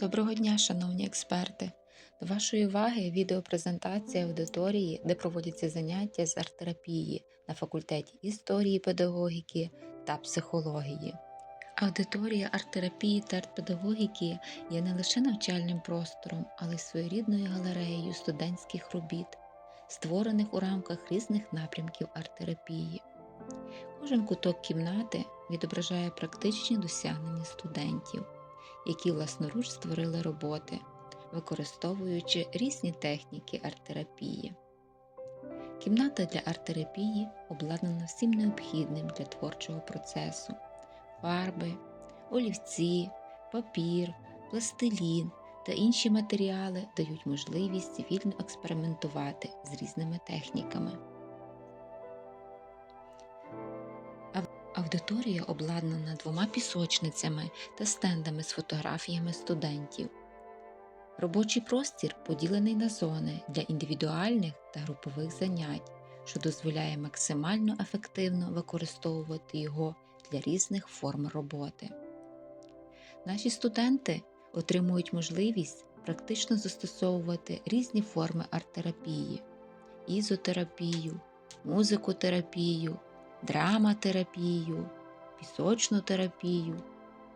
Доброго дня, шановні експерти! До вашої уваги відеопрезентація аудиторії, де проводяться заняття з арт-терапії на факультеті історії, педагогіки та психології. Аудиторія арт-терапії та арт-педагогіки є не лише навчальним простором, але й своєрідною галереєю студентських робіт, створених у рамках різних напрямків арт-терапії. Кожен куток кімнати відображає практичні досягнення студентів які власноруч створили роботи, використовуючи різні техніки арт-терапії. Кімната для арт-терапії обладнана всім необхідним для творчого процесу: фарби, олівці, папір, пластилін та інші матеріали дають можливість вільно експериментувати з різними техніками. Аудиторія обладнана двома пісочницями та стендами з фотографіями студентів. Робочий простір поділений на зони для індивідуальних та групових занять, що дозволяє максимально ефективно використовувати його для різних форм роботи. Наші студенти отримують можливість практично застосовувати різні форми арт-терапії, ізотерапію, музикотерапію драматерапію, пісочну терапію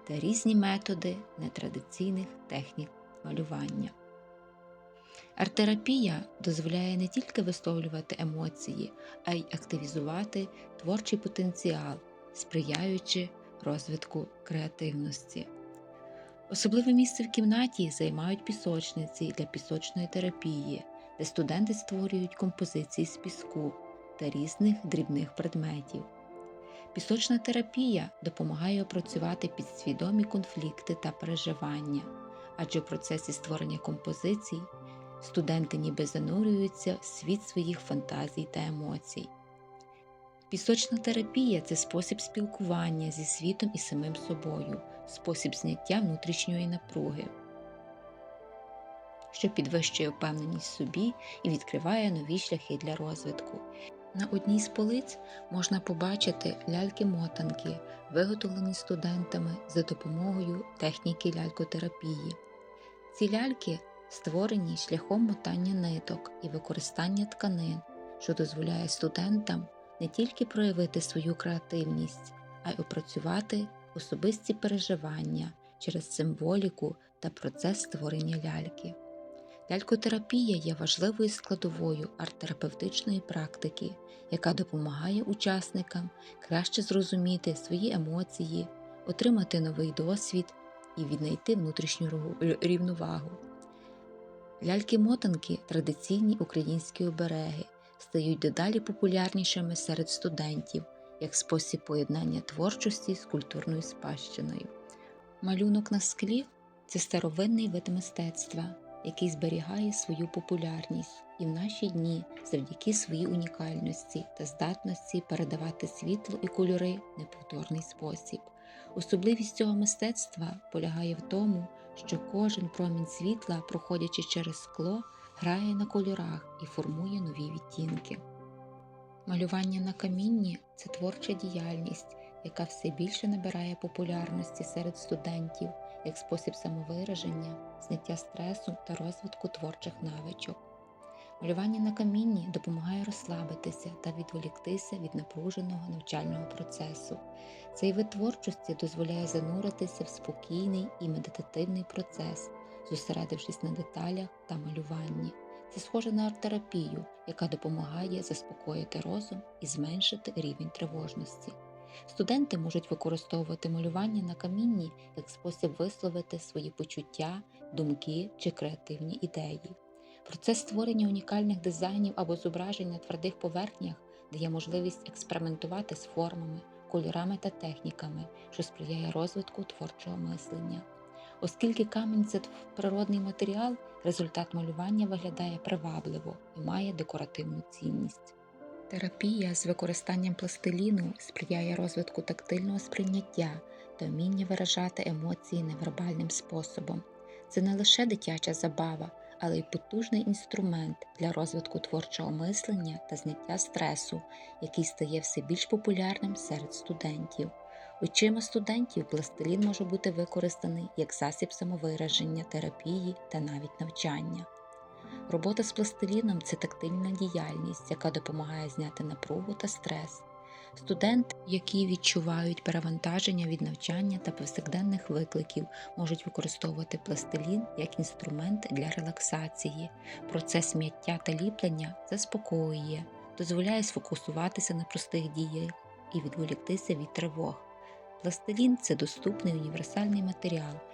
та різні методи нетрадиційних технік малювання. Арт-терапія дозволяє не тільки висловлювати емоції, а й активізувати творчий потенціал, сприяючи розвитку креативності. Особливе місце в кімнаті займають пісочниці для пісочної терапії, де студенти створюють композиції з піску та різних дрібних предметів. Пісочна терапія допомагає опрацювати підсвідомі конфлікти та переживання, адже в процесі створення композицій студенти ніби занурюються в світ своїх фантазій та емоцій. Пісочна терапія це спосіб спілкування зі світом і самим собою, спосіб зняття внутрішньої напруги, що підвищує впевненість в собі і відкриває нові шляхи для розвитку. На одній з полиць можна побачити ляльки-мотанки, виготовлені студентами за допомогою техніки лялькотерапії. Ці ляльки створені шляхом мотання ниток і використання тканин, що дозволяє студентам не тільки проявити свою креативність, а й опрацювати особисті переживання через символіку та процес створення ляльки. Лялькотерапія є важливою складовою арт-терапевтичної практики, яка допомагає учасникам краще зрозуміти свої емоції, отримати новий досвід і віднайти внутрішню рівновагу. Ляльки-мотанки традиційні українські обереги стають дедалі популярнішими серед студентів як спосіб поєднання творчості з культурною спадщиною. Малюнок на склі це старовинний вид мистецтва який зберігає свою популярність і в наші дні завдяки своїй унікальності та здатності передавати світло і кольори в неповторний спосіб. Особливість цього мистецтва полягає в тому, що кожен промінь світла, проходячи через скло, грає на кольорах і формує нові відтінки. Малювання на камінні це творча діяльність, яка все більше набирає популярності серед студентів як спосіб самовираження, зняття стресу та розвитку творчих навичок. Малювання на камінні допомагає розслабитися та відволіктися від напруженого навчального процесу. Цей вид творчості дозволяє зануритися в спокійний і медитативний процес, зосередившись на деталях та малюванні. Це схоже на арт-терапію, яка допомагає заспокоїти розум і зменшити рівень тривожності. Студенти можуть використовувати малювання на камінні як спосіб висловити свої почуття, думки чи креативні ідеї. Процес створення унікальних дизайнів або зображень на твердих поверхнях дає можливість експериментувати з формами, кольорами та техніками, що сприяє розвитку творчого мислення. Оскільки камінь це природний матеріал, результат малювання виглядає привабливо і має декоративну цінність. Терапія з використанням пластиліну сприяє розвитку тактильного сприйняття та вміння виражати емоції невербальним способом. Це не лише дитяча забава, але й потужний інструмент для розвитку творчого мислення та зняття стресу, який стає все більш популярним серед студентів. Очима студентів пластилін може бути використаний як засіб самовираження, терапії та навіть навчання. Робота з пластиліном це тактильна діяльність, яка допомагає зняти напругу та стрес. Студенти, які відчувають перевантаження від навчання та повсякденних викликів, можуть використовувати пластилін як інструмент для релаксації. Процес м'яття та ліплення заспокоює, дозволяє сфокусуватися на простих діях і відволіктися від тривог. Пластилін це доступний універсальний матеріал.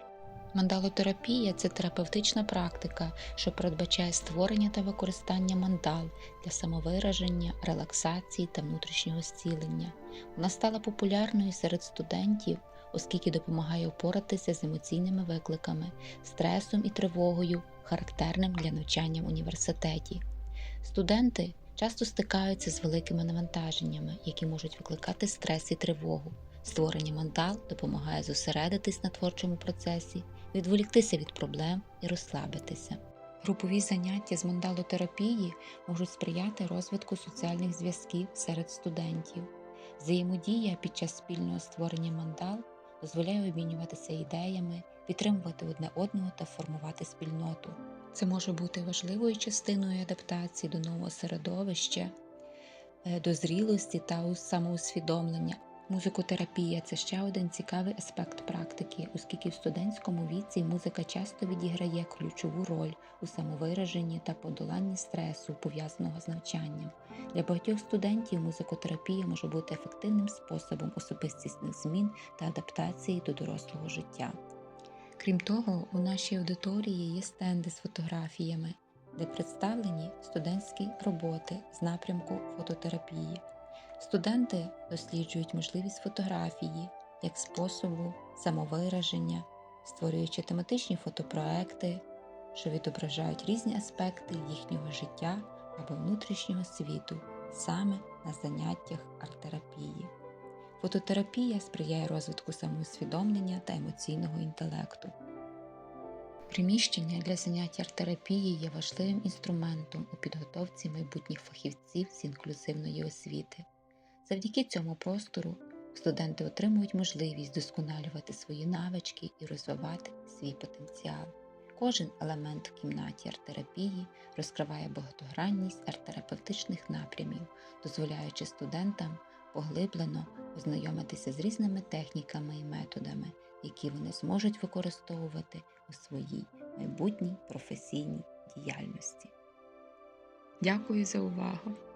Мандалотерапія це терапевтична практика, що передбачає створення та використання мандал для самовираження, релаксації та внутрішнього зцілення. Вона стала популярною серед студентів, оскільки допомагає впоратися з емоційними викликами, стресом і тривогою, характерним для навчання в університеті. Студенти часто стикаються з великими навантаженнями, які можуть викликати стрес і тривогу. Створення мандал допомагає зосередитись на творчому процесі, відволіктися від проблем і розслабитися. Групові заняття з мандалотерапії можуть сприяти розвитку соціальних зв'язків серед студентів. Взаємодія під час спільного створення мандал дозволяє обмінюватися ідеями, підтримувати одне одного та формувати спільноту. Це може бути важливою частиною адаптації до нового середовища, е, до зрілості та самоусвідомлення. Музикотерапія це ще один цікавий аспект практики, оскільки в студентському віці музика часто відіграє ключову роль у самовираженні та подоланні стресу, пов'язаного з навчанням. Для багатьох студентів музикотерапія може бути ефективним способом особистісних змін та адаптації до дорослого життя. Крім того, у нашій аудиторії є стенди з фотографіями, де представлені студентські роботи з напрямку фототерапії. Студенти досліджують можливість фотографії як способу самовираження, створюючи тематичні фотопроекти, що відображають різні аспекти їхнього життя або внутрішнього світу саме на заняттях арт-терапії. Фототерапія сприяє розвитку самоусвідомлення та емоційного інтелекту. Приміщення для занять арт-терапії є важливим інструментом у підготовці майбутніх фахівців з інклюзивної освіти. Завдяки цьому простору студенти отримують можливість досконалювати свої навички і розвивати свій потенціал. Кожен елемент в кімнаті арт-терапії розкриває багатогранність арт-терапевтичних напрямів, дозволяючи студентам поглиблено ознайомитися з різними техніками і методами, які вони зможуть використовувати у своїй майбутній професійній діяльності. Дякую за увагу!